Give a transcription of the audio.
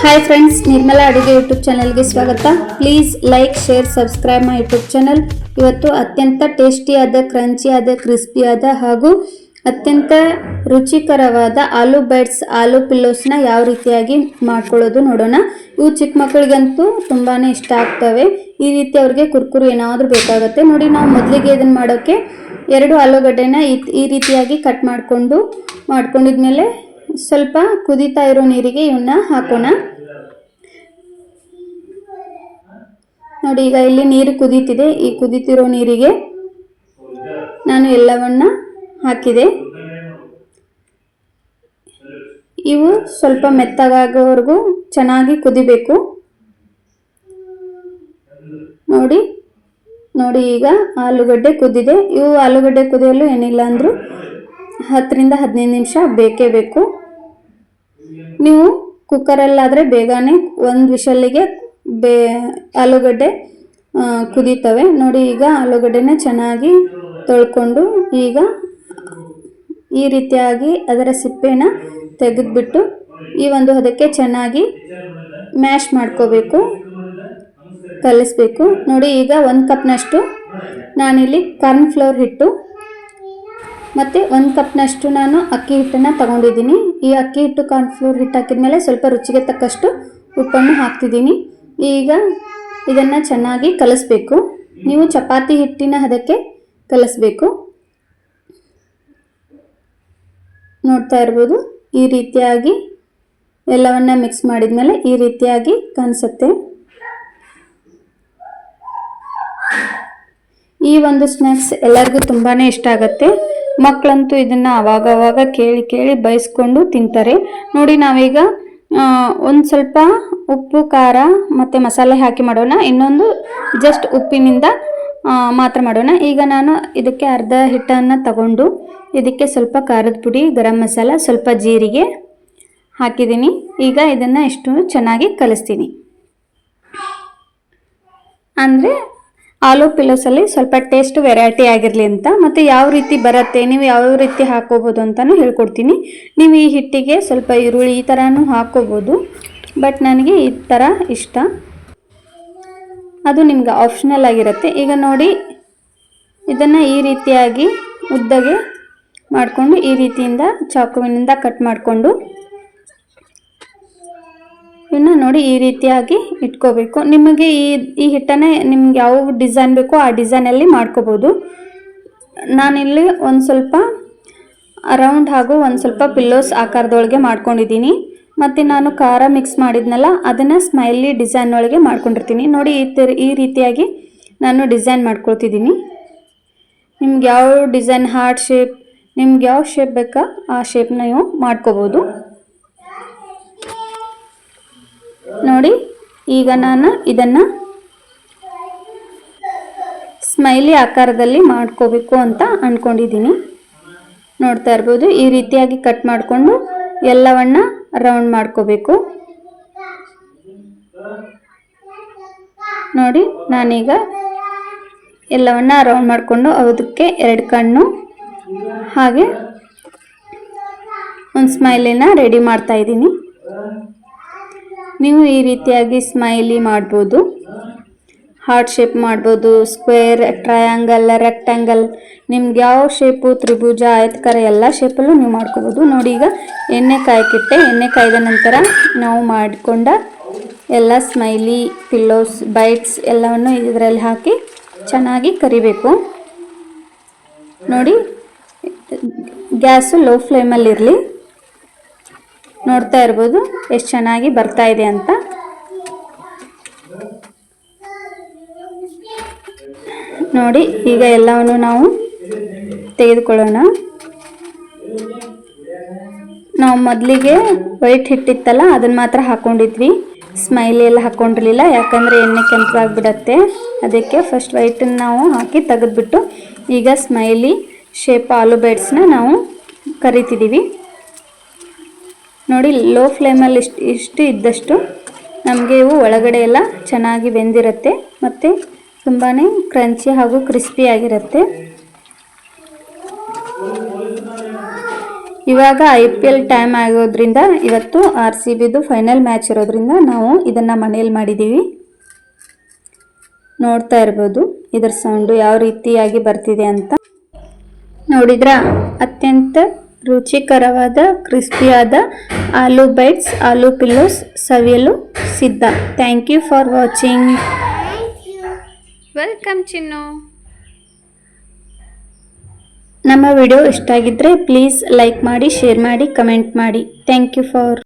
Hi friends Nirmala ಅಡುಗೆ YouTube ಚಾನಲ್ಗೆ ಸ್ವಾಗತ. Please like share subscribe my YouTube channel ಇವತ್ತು ಅತ್ಯಂತ ಟೇಸ್ಟಿಯಾದ ಕ್ರಂಚಿಯಾದ ಕ್ರಿಸ್ಪಿಯಾದ ಹಾಗೂ ಅತ್ಯಂತ ರುಚಿಕರವಾದ ಆಲೂ ಬೈಟ್ಸ್ ಆಲೂ ಪಿಲ್ಲೋಸ್ನ ಯಾವ ರೀತಿಯಾಗಿ ಮಾಡ್ಕೊಳ್ಳೋದು ನೋಡೋಣ. ಇವು ಚಿಕ್ಕ ಮಕ್ಕಳಿಗಂತೂ ತುಂಬಾ ಇಷ್ಟ ಆಗ್ತವೆ. ಈ ರೀತಿ ಅವ್ರಿಗೆ ಕುರ್ಕುರು ಏನಾದರೂ ಬೇಕಾಗುತ್ತೆ. ನೋಡಿ ನಾವು ಮೊದಲಿಗೆ ಇದನ್ನು ಮಾಡೋಕ್ಕೆ ಎರಡು ಆಲೂಗಡ್ಡೆನ ಈ ರೀತಿಯಾಗಿ ಕಟ್ ಮಾಡಿಕೊಂಡು, ಮಾಡ್ಕೊಂಡಿದ್ಮೇಲೆ ಸ್ವಲ್ಪ ಕುದೀತಾ ಇರೋ ನೀರಿಗೆ ಇವನ್ನ ಹಾಕೋಣ. ನೋಡಿ, ಈಗ ಇಲ್ಲಿ ನೀರು ಕುದೀತಿದೆ. ಈ ಕುದೀತಿರೋ ನೀರಿಗೆ ನಾನು ಎಲ್ಲವನ್ನ ಹಾಕಿದೆ. ಇವು ಸ್ವಲ್ಪ ಮೆತ್ತಗಾಗೋವರೆಗೂ ಚೆನ್ನಾಗಿ ಕುದಿಬೇಕು. ನೋಡಿ ನೋಡಿ, ಈಗ ಆಲೂಗಡ್ಡೆ ಕುದ್ದಿದೆ ಇವು ಆಲೂಗಡ್ಡೆ ಕುದಿಯಲು ಏನಿಲ್ಲ ಅಂದರೂ ಹತ್ತರಿಂದ ಹದಿನೈದು ನಿಮಿಷ ಬೇಕೇ ಬೇಕು. ನೀವು ಕುಕ್ಕರಲ್ಲಾದರೆ ಬೇಗನೆ ಒಂದು ವಿಷಲ್ಲಿಗೆ ಬೇ ಆಲೂಗಡ್ಡೆ ಕುದೀತವೆ. ನೋಡಿ, ಈಗ ಆಲೂಗಡ್ಡೆನ ಚೆನ್ನಾಗಿ ತೊಳ್ಕೊಂಡು ಈಗ ಈ ರೀತಿಯಾಗಿ ಅದರ ಸಿಪ್ಪೆನ ತೆಗೆದುಬಿಟ್ಟು ಈ ಒಂದು ಅದಕ್ಕೆ ಚೆನ್ನಾಗಿ ಮ್ಯಾಶ್ ಮಾಡ್ಕೋಬೇಕು, ಕಲಿಸ್ಬೇಕು. ನೋಡಿ, ಈಗ ಒಂದು ಕಪ್ನಷ್ಟು ನಾನಿಲ್ಲಿ ಕಾರ್ನ್ ಫ್ಲೋರ್ ಹಿಟ್ಟು ಮತ್ತು ಒಂದು ಕಪ್ನಷ್ಟು ನಾನು ಅಕ್ಕಿ ಹಿಟ್ಟನ್ನು ತಗೊಂಡಿದ್ದೀನಿ. ಈ ಅಕ್ಕಿ ಹಿಟ್ಟು ಕಾರ್ನ್ಫ್ಲೋರ್ ಹಿಟ್ಟು ಹಾಕಿದ್ಮೇಲೆ ಸ್ವಲ್ಪ ರುಚಿಗೆ ತಕ್ಕಷ್ಟು ಉಪ್ಪನ್ನು ಹಾಕ್ತಿದ್ದೀನಿ. ಈಗ ಇದನ್ನು ಚೆನ್ನಾಗಿ ಕಲಿಸ್ಬೇಕು. ನೀವು ಚಪಾತಿ ಹಿಟ್ಟಿನ ಹದಕ್ಕೆ ಕಲಿಸ್ಬೇಕು. ನೋಡ್ತಾ ಇರ್ಬೋದು, ಈ ರೀತಿಯಾಗಿ ಎಲ್ಲವನ್ನ ಮಿಕ್ಸ್ ಮಾಡಿದ್ಮೇಲೆ ಈ ರೀತಿಯಾಗಿ ಕಾಣಿಸುತ್ತೆ. ಈ ಒಂದು ಸ್ನ್ಯಾಕ್ಸ್ ಎಲ್ಲರಿಗೂ ತುಂಬಾ ಇಷ್ಟ ಆಗುತ್ತೆ. ಮಕ್ಕಳಂತೂ ಇದನ್ನ ಅವಾಗವಾಗ ಅವಾಗ ಕೇಳಿ ಕೇಳಿ ಬಯಸ್ಕೊಂಡು ತಿಂತಾರೆ. ನೋಡಿ ನಾವೀಗ ಒಂದು ಸ್ವಲ್ಪ ಉಪ್ಪು, ಖಾರ ಮತ್ತು ಮಸಾಲೆ ಹಾಕಿ ಮಾಡೋಣ. ಇನ್ನೊಂದು ಜಸ್ಟ್ ಉಪ್ಪಿನಿಂದ ಮಾತ್ರ ಮಾಡೋಣ. ಈಗ ನಾನು ಇದಕ್ಕೆ ಅರ್ಧ ಹಿಟ್ಟನ್ನು ತಗೊಂಡು ಇದಕ್ಕೆ ಸ್ವಲ್ಪ ಖಾರದ ಪುಡಿ, ಗರಂ ಮಸಾಲ, ಸ್ವಲ್ಪ ಜೀರಿಗೆ ಹಾಕಿದ್ದೀನಿ. ಈಗ ಇದನ್ನು ಇಷ್ಟು ಚೆನ್ನಾಗಿ ಕಲಿಸ್ತೀನಿ. ಅಂದರೆ ಆಲೂ ಪಿಲೋಸಲ್ಲಿ ಸ್ವಲ್ಪ ಟೇಸ್ಟ್ ವೆರೈಟಿ ಆಗಿರಲಿ ಅಂತ. ಮತ್ತು ಯಾವ ರೀತಿ ಬರುತ್ತೆ, ನೀವು ಯಾವ ರೀತಿ ಹಾಕೋಬೋದು ಅಂತಲೂ ಹೇಳ್ಕೊಡ್ತೀನಿ. ನೀವು ಈ ಹಿಟ್ಟಿಗೆ ಸ್ವಲ್ಪ ಈರುಳ್ಳಿ ಈ ಥರನೂ ಹಾಕೋಬೋದು ಬಟ್ ನನಗೆ ಈ ಥರ ಇಷ್ಟ. ಅದು ನಿಮ್ಗೆ ಆಪ್ಷನಲ್ ಆಗಿರುತ್ತೆ. ಈಗ ನೋಡಿ, ಇದನ್ನು ಈ ರೀತಿಯಾಗಿ ಉದ್ದಗೆ ಮಾಡಿಕೊಂಡು ಈ ರೀತಿಯಿಂದ ಚಾಕುವಿನಿಂದ ಕಟ್ ಮಾಡಿಕೊಂಡು ನೋಡಿ ಈ ರೀತಿಯಾಗಿ ಇಟ್ಕೋಬೇಕು. ನಿಮಗೆ ಈ ಈ ಹಿಟ್ಟನ್ನೇ ನಿಮ್ಗೆ ಯಾವ ಡಿಸೈನ್ ಬೇಕೋ ಆ ಡಿಸೈನಲ್ಲಿ ಮಾಡ್ಕೋಬೋದು. ನಾನಿಲ್ಲಿ ಒಂದು ಸ್ವಲ್ಪ ರೌಂಡ್ ಹಾಗೂ ಒಂದು ಸ್ವಲ್ಪ ಪಿಲ್ಲೋಸ್ ಆಕಾರದೊಳಗೆ ಮಾಡ್ಕೊಂಡಿದ್ದೀನಿ. ಮತ್ತು ನಾನು ಖಾರ ಮಿಕ್ಸ್ ಮಾಡಿದ್ನಲ್ಲ, ಅದನ್ನು ಸ್ಮೈಲಿ ಡಿಸೈನ್ ಒಳಗೆ ಮಾಡ್ಕೊಂಡಿರ್ತೀನಿ. ನೋಡಿ ಈ ಥರ ಈ ರೀತಿಯಾಗಿ ನಾನು ಡಿಸೈನ್ ಮಾಡ್ಕೊಳ್ತಿದ್ದೀನಿ. ನಿಮ್ಗೆ ಯಾವ ಡಿಸೈನ್ ಹಾರ್ಟ್ ಶೇಪ್ ನಿಮ್ಗೆ ಯಾವ ಶೇಪ್ ಬೇಕಾ ಆ ಶೇಪ್ನ ನೀವು ಮಾಡ್ಕೋಬೋದು. ನೋಡಿ. ಈಗ ನಾನು ಇದನ್ನು ಸ್ಮೈಲಿ ಆಕಾರದಲ್ಲಿ ಮಾಡ್ಕೋಬೇಕು ಅಂತ ಅಂದ್ಕೊಂಡಿದ್ದೀನಿ ನೋಡ್ತಾ ಇರ್ಬೋದು, ಈ ರೀತಿಯಾಗಿ ಕಟ್ ಮಾಡಿಕೊಂಡು ಎಲ್ಲವನ್ನ ರೌಂಡ್ ಮಾಡ್ಕೋಬೇಕು. ನೋಡಿ, ನಾನೀಗ ಎಲ್ಲವನ್ನ ರೌಂಡ್ ಮಾಡಿಕೊಂಡು ಅದಕ್ಕೆ ಎರಡು ಕಣ್ಣು ಹಾಗೆ ಒಂದು ಸ್ಮೈಲಿನ ರೆಡಿ ಮಾಡ್ತಾ ಇದ್ದೀನಿ. ನೀವು ಈ ರೀತಿಯಾಗಿ ಸ್ಮೈಲಿ ಮಾಡ್ಬೋದು. ಹಾರ್ಟ್ ಶೇಪ್ ಮಾಡ್ಬೋದು, ಸ್ಕ್ವೇರ್, ಟ್ರಯಾಂಗಲ್, ರೆಕ್ಟ್ಯಾಂಗಲ್, ನಿಮ್ಗೆ ಯಾವ ಶೇಪು, ತ್ರಿಭುಜ, ಆಯತಕಾರ ಎಲ್ಲ ಶೇಪಲ್ಲೂ ನೀವು ಮಾಡ್ಕೋಬೋದು. ನೋಡಿ ಈಗ ಎಣ್ಣೆ ಕಾಯಕ್ಕಿಟ್ಟೆ ಎಣ್ಣೆ ಕಾಯ್ದ ನಂತರ ನಾವು ಮಾಡಿಕೊಂಡ ಎಲ್ಲ ಸ್ಮೈಲಿ, ಪಿಲ್ಲೋಸ್, ಬೈಟ್ಸ್ ಎಲ್ಲವನ್ನು ಇದರಲ್ಲಿ ಹಾಕಿ ಚೆನ್ನಾಗಿ ಕರಿಬೇಕು. ನೋಡಿ, ಗ್ಯಾಸು ಲೋ ಫ್ಲೇಮಲ್ಲಿರಲಿ. ನೋಡ್ತಾ ಇರ್ಬೋದು ಎಷ್ಟು ಚೆನ್ನಾಗಿ ಬರ್ತಾ ಇದೆ ಅಂತ. ನೋಡಿ, ಈಗ ಎಲ್ಲವನ್ನು ನಾವು ತೆಗೆದುಕೊಳ್ಳೋಣ. ನಾವು ಮೊದಲಿಗೆ ವೈಟ್ ಹಿಟ್ಟಿತ್ತಲ್ಲ ಅದನ್ನು ಮಾತ್ರ ಹಾಕ್ಕೊಂಡಿದ್ವಿ ಸ್ಮೈಲಿ ಎಲ್ಲ ಹಾಕ್ಕೊಂಡಿರಲಿಲ್ಲ ಯಾಕಂದರೆ ಎಣ್ಣೆ ಕೆಂಪಾಗ್ಬಿಡತ್ತೆ. ಅದಕ್ಕೆ ಫಸ್ಟ್ ವೈಟನ್ನು ನಾವು ಹಾಕಿ ತೆಗೆದುಬಿಟ್ಟು, ಈಗ ಸ್ಮೈಲಿ ಶೇಪ್ ಆಲೂ ಬೇಡ್ಸ್ನ ನಾವು ಕರಿತಿದ್ದೀವಿ. ನೋಡಿ ಲೋ ಫ್ಲೇಮಲ್ಲಿ ಇಷ್ಟು ಇಷ್ಟು ಇದ್ದಷ್ಟು ನಮಗೆ ಇವು ಒಳಗಡೆ ಎಲ್ಲ ಚೆನ್ನಾಗಿ ಬೆಂದಿರುತ್ತೆ ಮತ್ತು ತುಂಬಾ ಕ್ರಂಚಿ ಹಾಗೂ ಕ್ರಿಸ್ಪಿ ಆಗಿರುತ್ತೆ. ಇವಾಗ ಐ ಪಿ ಎಲ್ ಟೈಮ್ ಆಗೋದ್ರಿಂದ ಇವತ್ತು ಆರ್ ಸಿ ಬಿದು ಫೈನಲ್ ಮ್ಯಾಚ್ ಇರೋದ್ರಿಂದ ನಾವು ಇದನ್ನು ಮನೆಯಲ್ಲಿ ಮಾಡಿದ್ದೀವಿ ನೋಡ್ತಾ ಇರ್ಬೋದು ಇದರ ಸೌಂಡು ಯಾವ ರೀತಿಯಾಗಿ ಬರ್ತಿದೆ ಅಂತ. ನೋಡಿದ್ರ? ಅತ್ಯಂತ ರುಚಿಕರವಾದ ಕ್ರಿಸ್ಪಿಯಾದ ಆಲೂ ಬೈಟ್ಸ್ ಆಲೂ ಪಿಲ್ಲೋಸ್ ಸವಿಯಲು ಸಿದ್ಧ thank you for watching welcome ಚಿನ್ನು ನಮ್ಮ ವಿಡಿಯೋ ಇಷ್ಟ ಆಗಿದ್ದರೆ ಪ್ಲೀಸ್ ಲೈಕ್ ಮಾಡಿ ಶೇರ್ ಮಾಡಿ ಕಮೆಂಟ್ ಮಾಡಿ. Thank you for